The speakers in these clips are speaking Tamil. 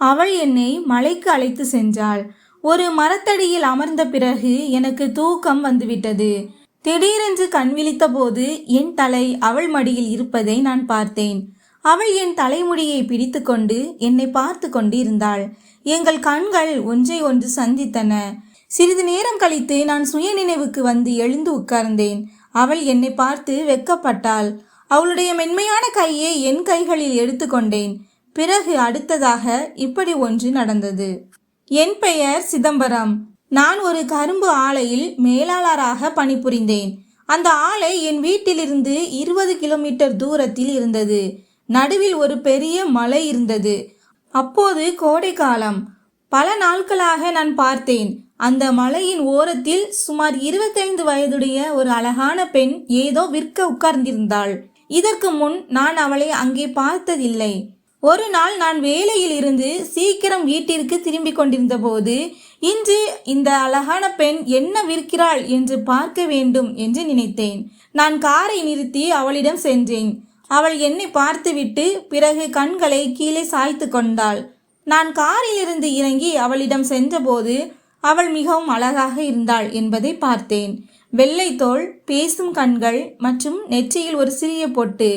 அவள் என்னை மலைக்கு அழைத்து சென்றாள். ஒரு மரத்தடியில் அமர்ந்த பிறகு எனக்கு தூக்கம் வந்துவிட்டது. திடீரென்று கண் விழித்தபோது என் தலை அவள் மடியில் இருப்பதை நான் பார்த்தேன். அவள் என் தலைமுடியை பிடித்துக்கொண்டு என்னை பார்த்து கொண்டிருந்தாள். எங்கள் கண்கள் ஒன்றை ஒன்று சந்தித்தன. சிறிது நேரம் கழித்து நான் சுயநினைவுக்கு வந்து எழுந்து உட்கார்ந்தேன். அவள் என்னை பார்த்து வெக்கப்பட்டாள். அவளுடைய மென்மையான கையை என் கைகளில் எடுத்துக்கொண்டேன் பிறகு அடுத்ததாக இப்படி ஒன்று நடந்தது. என் பெயர் சிதம்பரம். நான் ஒரு கரும்பு ஆலையில் மேலாளராக பணிபுரிந்தேன். அந்த ஆலை என் வீட்டிலிருந்து இருபது கிலோமீட்டர் தூரத்தில் இருந்தது. நடுவில் ஒரு பெரிய மலை இருந்தது. அப்போது கோடை காலம். பல நாட்களாக நான் பார்த்தேன். அந்த மலையின் ஓரத்தில் சுமார் இருபத்தைந்து வயதுடைய ஒரு அழகான பெண் ஏதோ விற்க உட்கார்ந்திருந்தாள். இதற்கு முன் நான் அவளை அங்கே பார்த்ததில்லை. ஒரு நாள் நான் வேலையில் இருந்து சீக்கிரம் வீட்டிற்கு திரும்பிக் கொண்டிருந்த போது இன்று இந்த அழகான பெண் என்ன விற்கிறாள் என்று பார்க்க வேண்டும் என்று நினைத்தேன். நான் காரை நிறுத்தி அவளிடம் சென்றேன். அவள் என்னை பார்த்துவிட்டு பிறகு கண்களை கீழே சாய்த்து கொண்டாள். நான் காரிலிருந்து இறங்கி அவளிடம் சென்றபோது அவள் மிகவும் அழகாக இருந்தாள் என்பதை பார்த்தேன். வெள்ளை தோல் பேசும் கண்கள் மற்றும் நெற்றியில் ஒரு சிறிய பொட்டு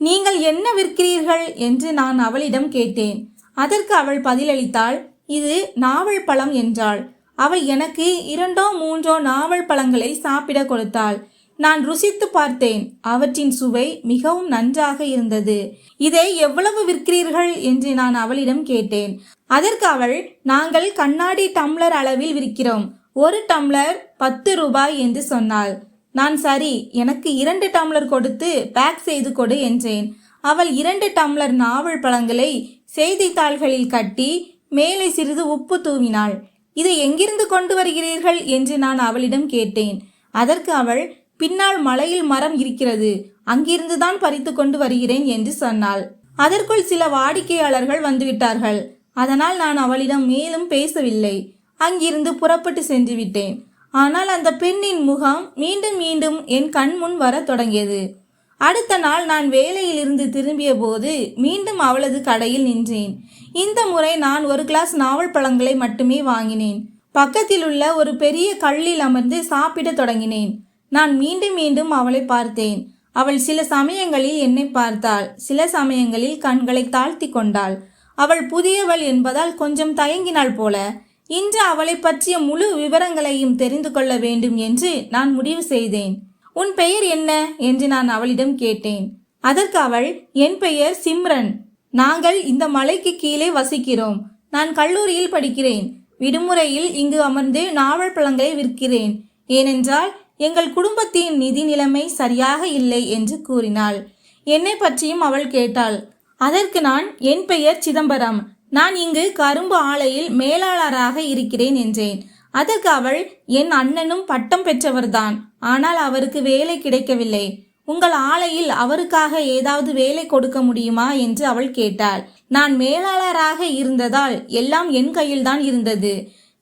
நீங்கள் என்ன விற்கிறீர்கள்? என்று நான் அவளிடம் கேட்டேன். அதற்கு அவள் பதிலளித்தாள் இது நாவல் பழம் என்றாள். அவள் எனக்கு இரண்டோ மூன்றோ நாவல் பழங்களை சாப்பிட கொடுத்தாள். நான் ருசித்து பார்த்தேன். அவற்றின் சுவை மிகவும் நன்றாக இருந்தது. இதை எவ்வளவு விற்கிறீர்கள்? என்று நான் அவளிடம் கேட்டேன். அதற்கு அவள் நாங்கள் கண்ணாடி டம்ளர் அளவில் விற்கிறோம். ஒரு டம்ளர் பத்து ரூபாய் என்று சொன்னாள். நான் சரி எனக்கு இரண்டு டம்ளர் கொடுத்து பேக் செய்து கொடு என்றேன். அவள் இரண்டு டம்ளர் நாவல் பழங்களை செய்தித்தாள்களில் கட்டி மேலே சிறிது உப்பு தூவினாள். இதை எங்கிருந்து கொண்டு வருகிறீர்கள்? என்று நான் அவளிடம் கேட்டேன். அதற்கு அவள் பின்னால் மலையில் மரம் இருக்கிறது. அங்கிருந்துதான் பறித்து கொண்டு வருகிறேன் என்று சொன்னாள். அதற்குள் சில வாடிக்கையாளர்கள் வந்துவிட்டார்கள். அதனால் நான் அவளிடம் மேலும் பேசவில்லை. அங்கிருந்து புறப்பட்டு சென்று விட்டேன். ஆனால் அந்த பெண்ணின் முகம் மீண்டும் மீண்டும் என் கண் முன் வர தொடங்கியது. அடுத்த நாள் நான் வேலையிலிருந்து திரும்பிய போது மீண்டும் அவளது கடையில் நின்றேன். இந்த முறை நான் ஒரு கிளாஸ் நாவல் பழங்களை மட்டுமே வாங்கினேன். பக்கத்தில் உள்ள ஒரு பெரிய கல்லில் அமர்ந்து சாப்பிடத் தொடங்கினேன். நான் மீண்டும் மீண்டும் அவளை பார்த்தேன். அவள் சில சமயங்களில் என்னை பார்த்தாள். சில சமயங்களில் கண்களை தாழ்த்தி கொண்டாள். அவள் புதியவள் என்பதால் கொஞ்சம் தயங்கினாள் போல. இன்று அவளை பற்றிய முழு விவரங்களையும் தெரிந்து கொள்ள வேண்டும் என்று நான் முடிவு செய்தேன். உன் பெயர் என்ன? என்று நான் அவளிடம் கேட்டேன். அதற்கு அவள் என் பெயர் சிம்ரன். நாங்கள் இந்த மலைக்கு கீழே வசிக்கிறோம். நான் கல்லூரியில் படிக்கிறேன். விடுமுறையில் இங்கு அமர்ந்து நாவல் பழங்களை விற்கிறேன். ஏனென்றால் எங்கள் குடும்பத்தின் நிதி நிலைமை சரியாக இல்லை என்று கூறினாள். என்னை பற்றியும் அவள் கேட்டாள். அதற்கு நான் என் பெயர் சிதம்பரம். நான் இங்கு கரும்பு ஆலையில் மேலாளராக இருக்கிறேன் என்றேன். அதற்கு அவள் என் அண்ணனும் பட்டம் பெற்றவர்தான். ஆனால் அவருக்கு வேலை கிடைக்கவில்லை. உங்கள் ஆலையில் அவருக்காக ஏதாவது வேலை கொடுக்க முடியுமா? என்று அவள் கேட்டாள். நான் மேலாளராக இருந்ததால் எல்லாம் என் கையில்தான் இருந்தது.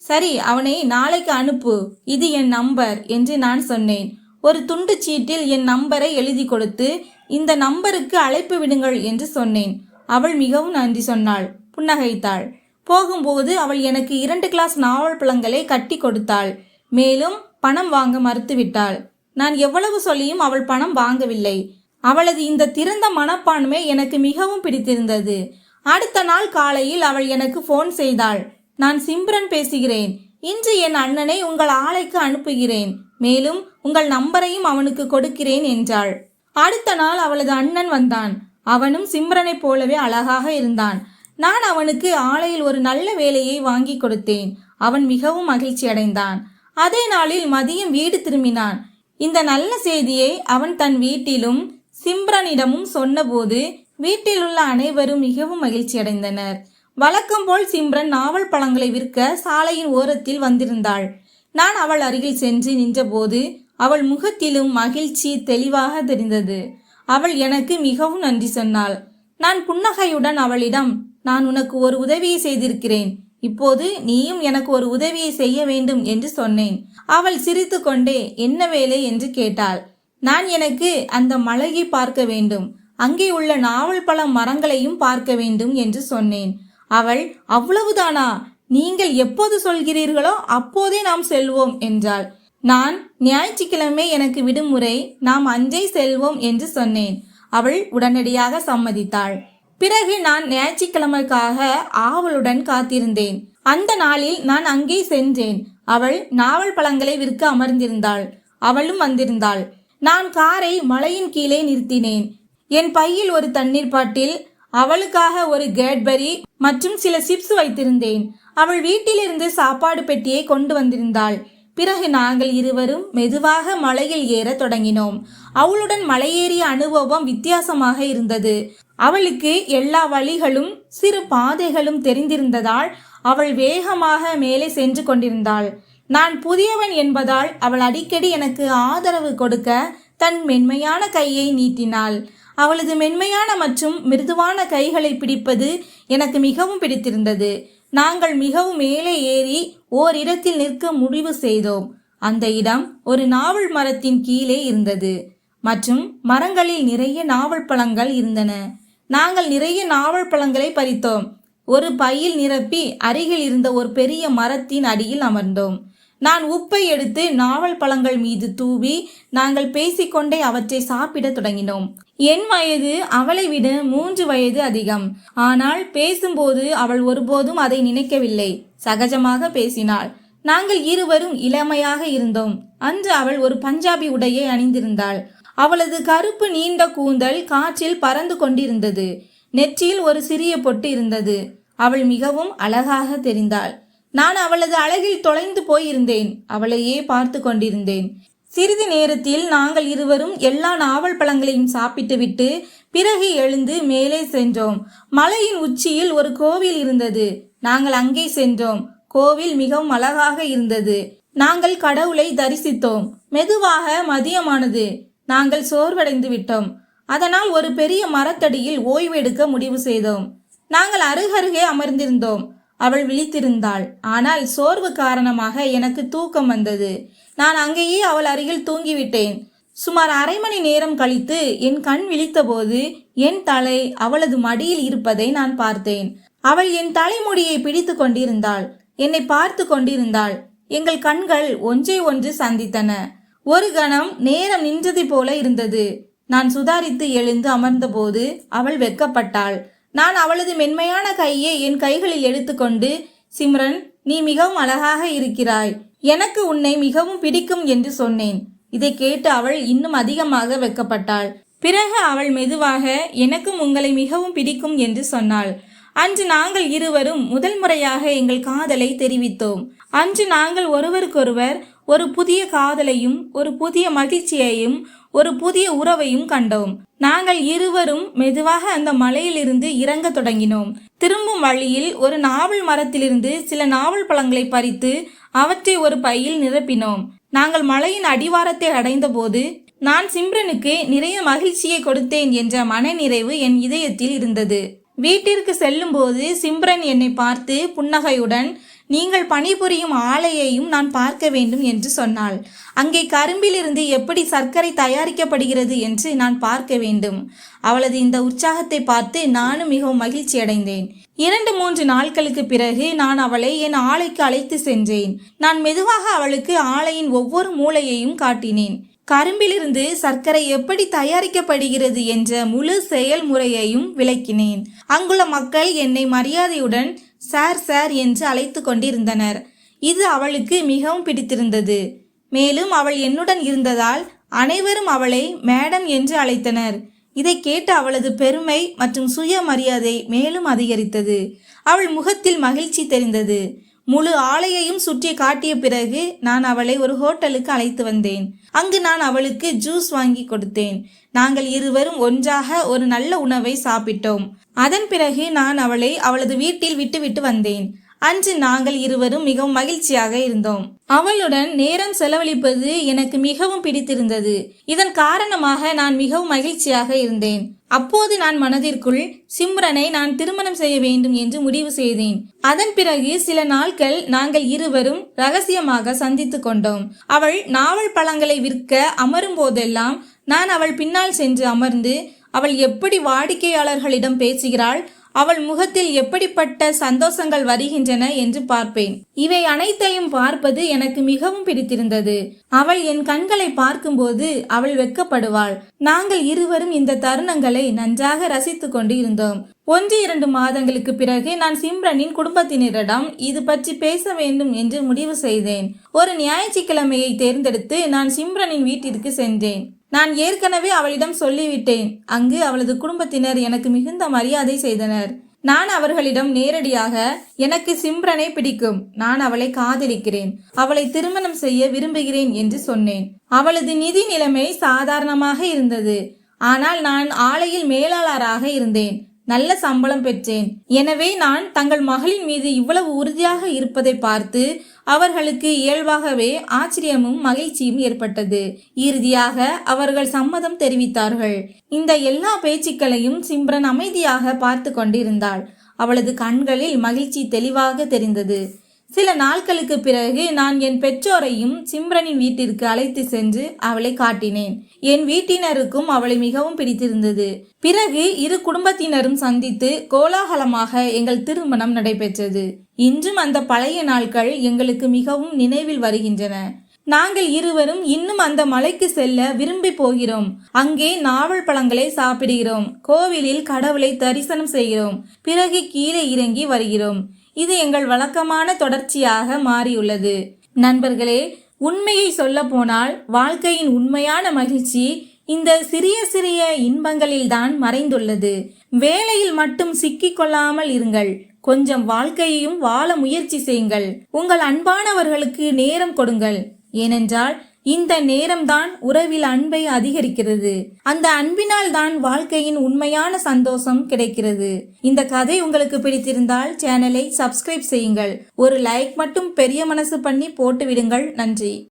சரி அவனை நாளைக்கு அனுப்பு. இது என் நம்பர் என்று நான் சொன்னேன். ஒரு துண்டு சீட்டில் என் நம்பரை எழுதி கொடுத்து இந்த நம்பருக்கு அழைப்பு விடுங்கள் என்று சொன்னேன். அவள் மிகவும் நன்றி சொன்னாள். புன்னகைத்தாள். போகும்போது அவள் எனக்கு இரண்டு கிளாஸ் நாவல் பழங்களை கட்டி கொடுத்தாள். மேலும் பணம் வாங்க மறுத்துவிட்டாள். நான் எவ்வளவு சொல்லியும் அவள் பணம் வாங்கவில்லை. அவளது இந்த திறந்த மனப்பான்மை எனக்கு மிகவும் பிடித்திருந்தது. அடுத்த நாள் காலையில் அவள் எனக்கு ஃபோன் செய்தாள். நான் சிம்ரன் பேசுகிறேன். இன்று என் அண்ணனை உங்கள் ஆலைக்கு அனுப்புகிறேன். மேலும் உங்கள் நம்பரையும் அவனுக்கு கொடுக்கிறேன் என்றாள். அடுத்த நாள் அவளது அண்ணன் வந்தான். அவனும் சிம்ரனைப் போலவே அழகாக இருந்தான். நான் அவனுக்கு ஆலையில் ஒரு நல்ல வேலையை வாங்கி கொடுத்தேன். அவன் மிகவும் மகிழ்ச்சி அடைந்தான். அதே நாளில் மதியம் வீடு திரும்பினான். இந்த நல்ல செய்தியை அவன் தன் வீட்டிலும் சிம்ரனிடமும் சொன்னபோது வீட்டில் உள்ள அனைவரும் மிகவும் மகிழ்ச்சி அடைந்தனர். வழக்கம் போல் சிம்ரன் நாவல் பழங்களை விற்க சாலையின் ஓரத்தில் வந்திருந்தாள். நான் அவள் அருகில் சென்று நின்றபோது அவள் முகத்திலும் மகிழ்ச்சி தெளிவாக தெரிந்தது. அவள் எனக்கு மிகவும் நன்றி சொன்னாள். நான் புன்னகையுடன் அவளிடம் நான் உனக்கு ஒரு உதவியை செய்திருக்கிறேன். இப்போது நீயும் எனக்கு ஒரு உதவியை செய்ய வேண்டும் என்று சொன்னேன். அவள் சிரித்துக்கொண்டே என்ன வேலை? என்று கேட்டாள். நான் எனக்கு அந்த மலையை பார்க்க வேண்டும். அங்கே உள்ள நாவல் பழ மரங்களையும் பார்க்க வேண்டும் என்று சொன்னேன். அவள் அவ்வளவுதானா? நீங்கள் எப்போது சொல்கிறீர்களோ அப்போதே நாம் செல்வோம் என்றாள். நான் ஞாயிற்றுக்கிழமை எனக்கு விடுமுறை. நாம் அஞ்சை செல்வோம் என்று சொன்னேன். அவள் உடனடியாக சம்மதித்தாள். பிறகு நான் ஞாயிற்றுக்கிழமைக்காக ஆவலுடன் காத்திருந்தேன். அந்த நாளில் நான் அங்கே சென்றேன். அவள் நாவல் பழங்களை விற்க அமர்ந்திருந்தாள். அவளும் வந்திருந்தாள். நான் காரை மலையின் கீழே நிறுத்தினேன். என் பையில் ஒரு தண்ணீர் பாட்டில் அவளுக்காக ஒரு கேட்பரி மற்றும் சில சிப்ஸ் வைத்திருந்தேன். அவள் வீட்டிலிருந்து சாப்பாடு பெட்டியை கொண்டு வந்திருந்தாள். பிறகு நாங்கள் இருவரும் மெதுவாக மலையில் ஏற தொடங்கினோம். அவளுடன் மலையேறிய அனுபவம் வித்தியாசமாக இருந்தது. அவளுக்கு எல்லா வழிகளும் சிறு பாதைகளும் தெரிந்திருந்ததால் அவள் வேகமாக மேலே சென்று கொண்டிருந்தாள். நான் புதியவன் என்பதால் அவள் அடிக்கடி எனக்கு ஆதரவு கொடுக்க தன் மென்மையான கையை நீட்டினாள். அவளது மென்மையான மற்றும் மிருதுவான கைகளை பிடிப்பது எனக்கு மிகவும் பிடித்திருந்தது. நாங்கள் மிகவும் மேலே ஏறி ஓரிடத்தில் நிற்க முடிவு செய்தோம். அந்த இடம் ஒரு நாவல் மரத்தின் கீழே இருந்தது. மற்றும் மரங்களில் நிறைய நாவல் பழங்கள் இருந்தன. நாங்கள் நிறைய நாவல் பழங்களை பறித்தோம். ஒரு பையில் நிரப்பி அருகில் இருந்த ஒரு பெரிய மரத்தின் அடியில் அமர்ந்தோம். நான் உப்பை எடுத்து நாவல் பழங்கள் மீது தூவி நாங்கள் பேசிக்கொண்டே அவற்றை சாப்பிடத் தொடங்கினோம். என் வயது அவளை விட மூன்று வயது அதிகம். ஆனால் பேசும்போது அவள் ஒருபோதும் அதை நினைக்கவில்லை. சகஜமாக பேசினாள். நாங்கள் இருவரும் இளமையாக இருந்தோம். அன்று அவள் ஒரு பஞ்சாபி உடையை அணிந்திருந்தாள். அவளது கருப்பு நீண்ட கூந்தல் காற்றில் பறந்து கொண்டிருந்தது. நெற்றியில் ஒரு சிறிய பொட்டு இருந்தது. அவள் மிகவும் அழகாக தெரிந்தாள். நான் அவளது அழகில் தொலைந்து போயிருந்தேன். அவளையே பார்த்து கொண்டிருந்தேன். சிறிது நேரத்தில் நாங்கள் இருவரும் எல்லா நாவல் பழங்களையும் சாப்பிட்டுவிட்டு பிறகு எழுந்து மேலே சென்றோம். மலையின் உச்சியில் ஒரு கோவில் இருந்தது. நாங்கள் அங்கே சென்றோம். கோவில் மிகவும் அழகாக இருந்தது. நாங்கள் கடவுளை தரிசித்தோம். மெதுவாக மதியமானது. நாங்கள் சோர்வடைந்து விட்டோம். அதனால் ஒரு பெரிய மரத்தடியில் ஓய்வெடுக்க முடிவு செய்தோம். நாங்கள் அருகருகே அமர்ந்திருந்தோம். அவள் விழித்திருந்தாள். ஆனால் சோர்வு காரணமாக எனக்கு தூக்கம் வந்தது. நான் அங்கேயே அவள் அருகில் தூங்கிவிட்டேன். சுமார் அரை மணி நேரம் கழித்து என் கண் விழித்தபோது என் தலை அவளது மடியில் இருப்பதை நான் பார்த்தேன். அவள் என் தலைமுடியை பிடித்து கொண்டிருந்தாள். என்னை பார்த்து கொண்டிருந்தாள். எங்கள் கண்கள் ஒன்றை ஒன்று சந்தித்தன. ஒரு கணம் நேரம் நின்றது போல இருந்தது. நான் சுதாரித்து எழுந்து அமர்ந்தபோது அவள் வெக்கப்பட்டாள் நான் அவளது மென்மையான கையை என் கைகளில் எடுத்துக்கொண்டு சிம்ரன் நீ மிகவும் அழகாக இருக்கிறாய். எனக்கு உன்னை மிகவும் பிடிக்கும் என்று சொன்னேன். இதை கேட்டு அவள் இன்னும் அதிகமாக வெக்கப்பட்டாள் பிறகு அவள் மெதுவாக எனக்கும் உங்களை மிகவும் பிடிக்கும் என்று சொன்னாள். அன்று நாங்கள் இருவரும் முதல் முறையாக எங்கள் காதலை தெரிவித்தோம். அன்று நாங்கள் ஒருவருக்கொருவர் ஒரு புதிய காதலையும் ஒரு புதிய மகிழ்ச்சியையும் ஒரு புதிய உறவையும் கண்டோம். நாங்கள் இருவரும் மெதுவாக அந்த மலையிலிருந்து இறங்க தொடங்கினோம். திரும்பும் வழியில் ஒரு நாவல் மரத்திலிருந்து சில நாவல் பழங்களை பறித்து அவற்றை ஒரு பையில் நிரப்பினோம். நாங்கள் மலையின் அடிவாரத்தை அடைந்தபோது நான் சிம்ரனுக்கு நிறைய மகிழ்ச்சியை கொடுத்தேன் என்ற மனநிறைவு என் இதயத்தில் இருந்தது. வீட்டிற்கு செல்லும்போது சிம்ரன் என்னை பார்த்து புன்னகையுடன் நீங்கள் பணிபுரியும் ஆலையையும் நான் பார்க்க வேண்டும் என்று சொன்னாள். அங்கே கரும்பிலிருந்து எப்படி சர்க்கரை தயாரிக்கப்படுகிறது என்று நான் பார்க்க வேண்டும். அவளது இந்த உற்சாகத்தை பார்த்து நானும் மிகவும் மகிழ்ச்சி அடைந்தேன். இரண்டு மூன்று நாட்களுக்கு பிறகு நான் அவளை என் ஆலைக்கு அழைத்து சென்றேன். நான் மெதுவாக அவளுக்கு ஆலையின் ஒவ்வொரு மூலையையும் காட்டினேன். கரும்பிலிருந்து சர்க்கரை எப்படி தயாரிக்கப்படுகிறது என்ற முழு செயல்முறையையும் விளக்கினேன். அங்குள்ள மக்கள் என்னை மரியாதையுடன் சார் சார் என்று அழைத்து கொண்டிருந்தனர். இது அவளுக்கு மிகவும் பிடித்திருந்தது. மேலும் அவள் என்னுடன் இருந்ததால் அனைவரும் அவளை மேடம் என்று அழைத்தனர். இதை கேட்டு அவளது பெருமை மற்றும் சுயமரியாதை மேலும் அதிகரித்தது. அவள் முகத்தில் மகிழ்ச்சி தெரிந்தது. முழு ஆலையையும் சுற்றி காட்டிய பிறகு நான் அவளை ஒரு ஹோட்டலுக்கு அழைத்து வந்தேன். அங்கு நான் அவளுக்கு ஜூஸ் வாங்கி கொடுத்தேன். நாங்கள் இருவரும் ஒன்றாக ஒரு நல்ல உணவை சாப்பிட்டோம். அதன் பிறகு நான் அவளை அவளது வீட்டில் விட்டுவிட்டு வந்தேன். அன்று நாங்கள் இருவரும் மிகவும் மகிழ்ச்சியாக இருந்தோம். அவளுடன் நேரம் செலவழிப்பது எனக்கு மிகவும் பிடித்திருந்தது. இதன் காரணமாக நான் மிகவும் மகிழ்ச்சியாக இருந்தேன். அப்போது நான் மனதிற்குள் சிம்ரனை நான் திருமணம் செய்ய வேண்டும் என்று முடிவு செய்தேன். அதன் பிறகு சில நாட்கள் நாங்கள் இருவரும் ரகசியமாக சந்தித்து கொண்டோம். அவள் நாவல் பழங்களை விற்க அமரும் போதெல்லாம் நான் அவள் பின்னால் சென்று அமர்ந்து அவள் எப்படி வாடிக்கையாளர்களிடம் பேசுகிறாள்? அவள் முகத்தில் எப்படிப்பட்ட சந்தோஷங்கள் வருகின்றன என்று பார்ப்பேன். இவை அனைத்தையும் பார்ப்பது எனக்கு மிகவும் பிடித்திருந்தது. அவள் என் கண்களை பார்க்கும்போது அவள் வெட்கப்படுவாள் நாங்கள் இருவரும் இந்த தருணங்களை நன்றாக ரசித்துக் கொண்டு இருந்தோம் ஒன்று இரண்டு மாதங்களுக்கு பிறகு நான் சிம்ரனின் குடும்பத்தினரிடம் இது பற்றி பேச வேண்டும் என்று முடிவு செய்தேன். ஒரு ஞாயிற்றுக்கிழமையை தேர்ந்தெடுத்து நான் சிம்ரனின் வீட்டிற்கு சென்றேன். நான் ஏற்கனவே அவளிடம் சொல்லிவிட்டேன். அங்கு அவளது குடும்பத்தினர் எனக்கு மிகுந்த மரியாதை செய்தனர். நான் அவர்களிடம் நேரடியாக எனக்கு சிம்ரனை பிடிக்கும். நான் அவளை காதலிக்கிறேன். அவளை திருமணம் செய்ய விரும்புகிறேன் என்று சொன்னேன். அவளது நிதி நிலைமை சாதாரணமாக இருந்தது. ஆனால் நான் ஆலையில் மேலாளராக இருந்தேன். நல்ல சம்பளம் பெற்றேன். எனவே நான் தங்கள் மகளின் மீது இவ்வளவு உறுதியாக இருப்பதை பார்த்து அவர்களுக்கு இயல்பாகவே ஆச்சரியமும் மகிழ்ச்சியும் ஏற்பட்டது. இறுதியாக அவர்கள் சம்மதம் தெரிவித்தார்கள். இந்த எல்லா பேச்சுக்களையும் சிம்ரன் அமைதியாக பார்த்து கொண்டிருந்தாள். அவளது கண்களில் மகிழ்ச்சி தெளிவாக தெரிந்தது. சில நாட்களுக்கு பிறகு நான் என் பெற்றோரையும் சிம்ரனின் வீட்டிற்கு அழைத்து சென்று அவளை காட்டினேன். என் வீட்டினருக்கும் அவளை மிகவும் பிடித்திருந்தது. பிறகு இரு குடும்பத்தினரும் சந்தித்து கோலாகலமாக எங்கள் திருமணம் நடைபெற்றது. இன்றும் அந்த பழைய நாட்கள் எங்களுக்கு மிகவும் நினைவில் வருகின்றன. நாங்கள் இருவரும் இன்னும் அந்த மலைக்கு செல்ல விரும்பி போகிறோம். அங்கே நாவல் பழங்களை சாப்பிடுகிறோம். கோவிலில் கடவுளை தரிசனம் செய்கிறோம். பிறகு கீழே இறங்கி வருகிறோம். இது எங்கள் வழக்கமான தொடர்ச்சியாக மாறியுள்ளது. நண்பர்களே உண்மையை சொல்ல போனால் வாழ்க்கையின் உண்மையான மகிழ்ச்சி இந்த சிறிய சிறிய இன்பங்களில்தான் மறைந்துள்ளது. வேலையில் மட்டும் சிக்கிக் கொள்ளாமல் இருங்கள். கொஞ்சம் வாழ்க்கையையும் வாழ முயற்சி செய்யுங்கள். உங்கள் அன்பானவர்களுக்கு நேரம் கொடுங்கள். ஏனென்றால் இந்த நேரம்தான் உறவில் அன்பை அதிகரிக்கிறது. அந்த அன்பினால் தான் வாழ்க்கையின் உண்மையான சந்தோஷம் கிடைக்கிறது. இந்த கதை உங்களுக்கு பிடித்திருந்தால் சேனலை சப்ஸ்கிரைப் செய்யுங்கள். ஒரு லைக் மட்டும் பெரிய மனசு பண்ணி போட்டு விடுங்கள் நன்றி.